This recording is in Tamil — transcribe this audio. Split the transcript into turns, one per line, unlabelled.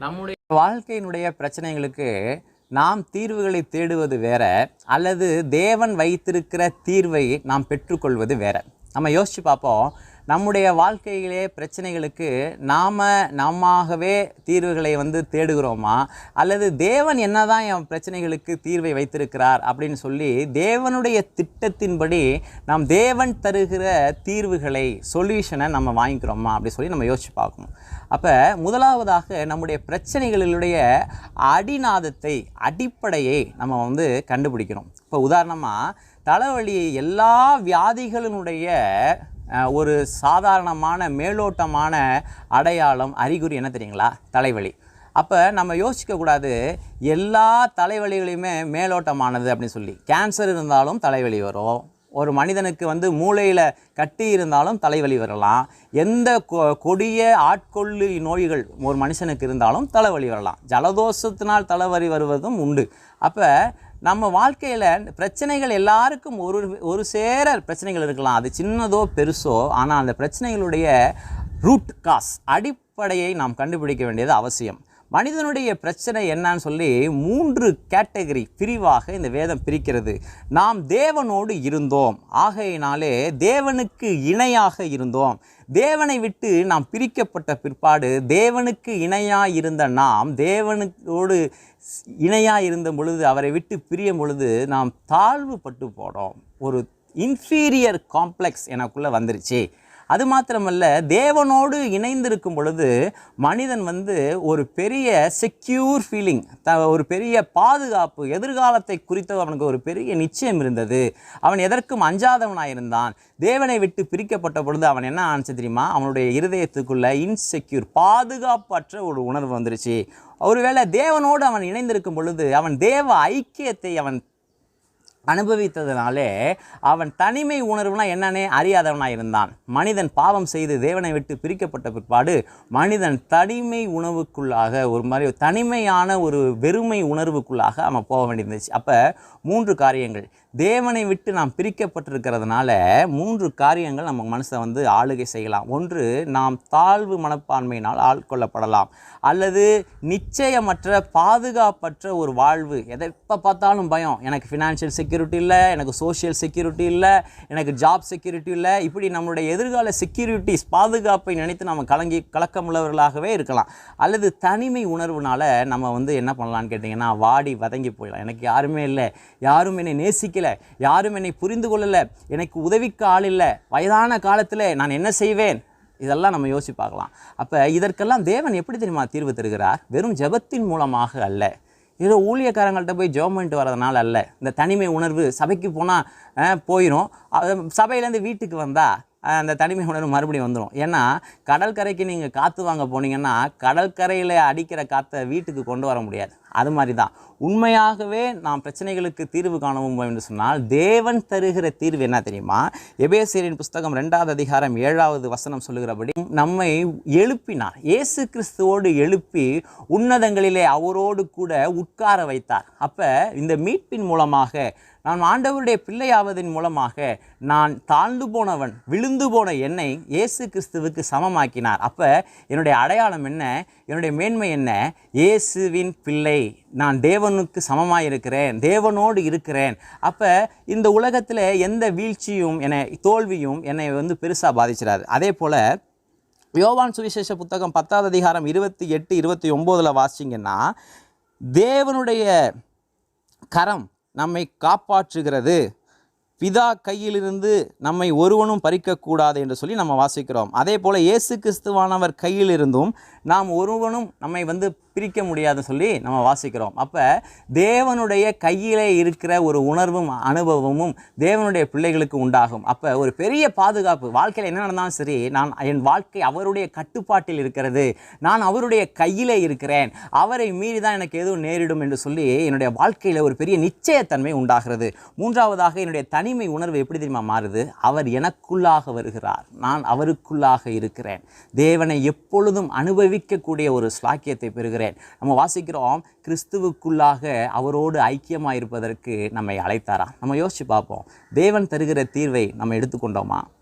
நம்முடைய வாழ்க்கையினுடைய பிரச்சனைகளுக்கு நாம் தீர்வுகளை தேடுவது வேற அல்லது தேவன் வைத்திருக்கிற தீர்வை நாம் பெற்றுக்கொள்வது வேற. நம்ம யோசித்து பார்ப்போம். நம்முடைய வாழ்க்கையிலே பிரச்சனைகளுக்கு நாம் நம்மாகவே தீர்வுகளை வந்து தேடுகிறோமா? அல்லது தேவன் என்னதான் என் பிரச்சனைகளுக்கு தீர்வை வைத்திருக்கிறார் அப்படின்னு சொல்லி தேவனுடைய திட்டத்தின்படி நாம் தேவன் தருகிற தீர்வுகளை சொல்யூஷனை நம்ம வாங்கிக்கிறோமா அப்படின்னு சொல்லி நம்ம யோசிச்சு பார்க்கணும். அப்போ முதலாவதாக நம்முடைய பிரச்சனைகளுடைய அடிநாதத்தை அடிப்படையை நம்ம வந்து கண்டுபிடிக்கிறோம் இப்போ உதாரணமாக தலைவலி எல்லா வியாதிகளினுடைய ஒரு சாதாரணமான மேலோட்டமான அடையாளம் அறிகுறி என்ன தெரியுங்களா? தலைவலி. அப்போ நம்ம யோசிக்கக்கூடாது எல்லா தலைவலிகளையுமே மேலோட்டமானது அப்படின்னு சொல்லி. கேன்சர் இருந்தாலும் தலைவலி வரும். ஒரு மனிதனுக்கு வந்து மூளையில் கட்டி இருந்தாலும் தலைவலி வரலாம். எந்த கொ- கொடிய ஆட்கொள்ளு நோய்கள் ஒரு மனுஷனுக்கு இருந்தாலும் தலைவலி வரலாம். ஜலதோஷத்தினால் தலைவலி வருவதும் உண்டு. அப்போ நம்ம வாழ்க்கையில் பிரச்சனைகள் எல்லாருக்கும் ஒரு ஒரு சேர பிரச்சனைகள் இருக்கலாம். அது சின்னதோ பெருசோ ஆனால் அந்த பிரச்சனைகளுடைய ரூட் காஸ் அடிப்படையை நாம் கண்டுபிடிக்க வேண்டியது அவசியம். மனிதனுடைய பிரச்சனை என்னன்னு சொல்லி மூன்று கேட்டகரி பிரிவாக இந்த வேதம் பிரிக்கிறது. நாம் தேவனோடு இருந்தோம். ஆகையினாலே தேவனுக்கு இணையாக இருந்தோம். தேவனை விட்டு நாம் பிரிக்கப்பட்ட பிற்பாடு தேவனுக்கு இணையாக இருந்த நாம் தேவனுக்கோடு இணையாக இருந்த பொழுது அவரை விட்டு பிரியும் பொழுது நாம் தாழ்வுபட்டு போனோம். ஒரு இன்ஃபீரியர் காம்ப்ளெக்ஸ் எனக்குள்ளே வந்துருச்சு. அது மாத்திரமல்ல தேவனோடு இணைந்திருக்கும் பொழுது மனிதன் வந்து ஒரு பெரிய செக்யூர் ஃபீலிங் த ஒரு பெரிய பாதுகாப்பு எதிர்காலத்தை குறித்த அவனுக்கு ஒரு பெரிய நிச்சயம் இருந்தது. அவன் எதற்கும் அஞ்சாதவனாக இருந்தான் தேவனை விட்டு பிரிக்கப்பட்ட பொழுது அவன் என்ன ஆனிச்சு தெரியுமா? அவனுடைய இருதயத்துக்குள்ள இன்செக்யூர் பாதுகாப்பற்ற ஒரு உணர்வு வந்துருச்சு. ஒருவேளை தேவனோடு அவன் இணைந்திருக்கும் பொழுது அவன் தேவ ஐக்கியத்தை அவன் அனுபவித்ததுனாலே அவன் தனிமை உணர்வுனா என்னன்னே அறியாதவனாக இருந்தான். மனிதன் பாவம் செய்து தேவனை விட்டு பிரிக்கப்பட்ட பிற்பாடு மனிதன் தனிமை உணவுக்குள்ளாக ஒரு மாதிரி தனிமையான ஒரு வெறுமை உணர்வுக்குள்ளாக அவன் போக வேண்டியிருந்துச்சு. அப்போ மூன்று காரியங்கள். தேவனை விட்டு நாம் பிரிக்கப்பட்டிருக்கிறதுனால மூன்று காரியங்கள் நம்ம மனசை வந்து ஆளுகை செய்யலாம். ஒன்று நாம் தாழ்வு மனப்பான்மையினால் ஆட்கொள்ளப்படலாம் அல்லது நிச்சயமற்ற பாதுகாப்பற்ற ஒரு வாழ்வு. எதை எப்போ பார்த்தாலும் பயம். எனக்கு ஃபினான்ஷியல் செக் செக்யூரிட்டி இல்லை எனக்கு சோஷியல் செக்யூரிட்டி இல்லை எனக்கு ஜாப் செக்யூரிட்டி இல்லை. இப்படி நம்மளுடைய எதிர்கால செக்யூரிட்டிஸ் பாதுகாப்பை நினைத்து நம்ம கலங்கி கலக்கமுள்ளவர்களாகவே இருக்கலாம். அல்லது தனிமை உணர்வுனால் நம்ம வந்து என்ன பண்ணலான்னு கேட்டிங்கன்னா வாடி வதங்கி போயிடலாம். எனக்கு யாருமே இல்லை யாரும் என்னை நேசிக்கலை யாரும் என்னை புரிந்து கொள்ளலை எனக்கு உதவிக்கு ஆள் இல்லை. வயதான காலத்தில் நான் என்ன செய்வேன்? இதெல்லாம் நம்ம யோசிச்சு பார்க்கலாம். அப்போ இதற்கெல்லாம் தேவன் எப்படி தெரியுமா தீர்வு தருகிறார்? வெறும் ஜெபத்தின் மூலமாக அல்ல. ஏதோ ஊழியக்காரங்கள்ட்ட போய் ஜோம் பண்ணிட்டு வரதுனால அல்ல. இந்த தனிமை உணர்வு சபைக்கு போனால் போயிடும் சபையிலேருந்து வீட்டுக்கு வந்தால் அந்த தனிமை உணர்வு மறுபடியும் வந்துடும் ஏன்னா கடற்கரைக்கு நீங்கள் காற்று வாங்க போனீங்கன்னா கடற்கரையில் அடிக்கிற காற்றை வீட்டுக்கு கொண்டு வர முடியாது. அது மாதிரி தான் உண்மையாகவே நாம் பிரச்சனைகளுக்கு தீர்வு காணவும் என்று சொன்னால் தேவன் தருகிற தீர்வு என்ன தெரியுமா? எபேசியரின் புஸ்தகம் ரெண்டாவது அதிகாரம் ஏழாவது வசனம் சொல்லுகிறபடி நம்மை எழுப்பினார். இயேசு கிறிஸ்துவோடு எழுப்பி உன்னதங்களிலே அவரோடு கூட உட்கார வைத்தார். அப்போ இந்த மீட்பின் மூலமாக நான் ஆண்டவருடைய பிள்ளையாவதன் மூலமாக நான் தாழ்ந்து போனவன் விழுந்து போன என்னை இயேசு கிறிஸ்துவுக்கு சமமாக்கினார். அப்போ என்னுடைய அடையாளம் என்ன? என்னுடைய மேன்மை என்ன? இயேசுவின் பிள்ளை. நான் தேவனுக்கு சமமாக இருக்கிறேன் தேவனோடு இருக்கிறேன். அப்போ இந்த உலகத்தில் எந்த வீழ்ச்சியும் என்னை தோல்வியும் என்னை வந்து பெருசாக பாதிச்சிடாது. அதே போல் யோவான் சுவிசேஷ புத்தகம் பத்தாவது அதிகாரம் இருபத்தி எட்டு இருபத்தி ஒம்போதில் வாசிங்கன்னா தேவனுடைய கரம் நம்மை காப்பாற்றுகிறது. பிதா கையிலிருந்து நம்மை ஒருவனும் பறிக்கக்கூடாது என்று சொல்லி நம்ம வாசிக்கிறோம். அதே போல் இயேசு கிறிஸ்துவானவர் கையிலிருந்தும் நாம் ஒருவனும் நம்மை வந்து பிரிக்க முடியாதுன்னு சொல்லி நம்ம வாசிக்கிறோம். அப்போ தேவனுடைய கையிலே இருக்கிற ஒரு உணர்வும் அனுபவமும் தேவனுடைய பிள்ளைகளுக்கு உண்டாகும். அப்போ ஒரு பெரிய பாதுகாப்பு வாழ்க்கையில் என்ன நடந்தாலும் சரி நான் என் வாழ்க்கை அவருடைய கட்டுப்பாட்டில் இருக்கிறது நான் அவருடைய கையிலே இருக்கிறேன் அவரை மீறி தான் எனக்கு எதுவும் நேரிடும் என்று சொல்லி என்னுடைய வாழ்க்கையில் ஒரு பெரிய நிச்சயத்தன்மை உண்டாகிறது. மூன்றாவதாக என்னுடைய தனி தனிமை உணர்வு எப்படி தெரியுமா மாறுது? அவர் எனக்குள்ளாக வருகிறார். நான் அவருக்குள்ளாக இருக்கிறேன். தேவனை எப்பொழுதும் அனுபவிக்கக்கூடிய ஒரு ஸ்லாக்கியத்தை பெறுகிறேன். நம்ம வாசிக்கிறோம் கிறிஸ்துவுக்குள்ளாக அவரோடு ஐக்கியமாக இருப்பதற்கு நம்மை அழைத்தாரா? நம்ம யோசிச்சு பார்ப்போம். தேவன் தருகிற தீர்வை நம்ம எடுத்துக்கொண்டோமா?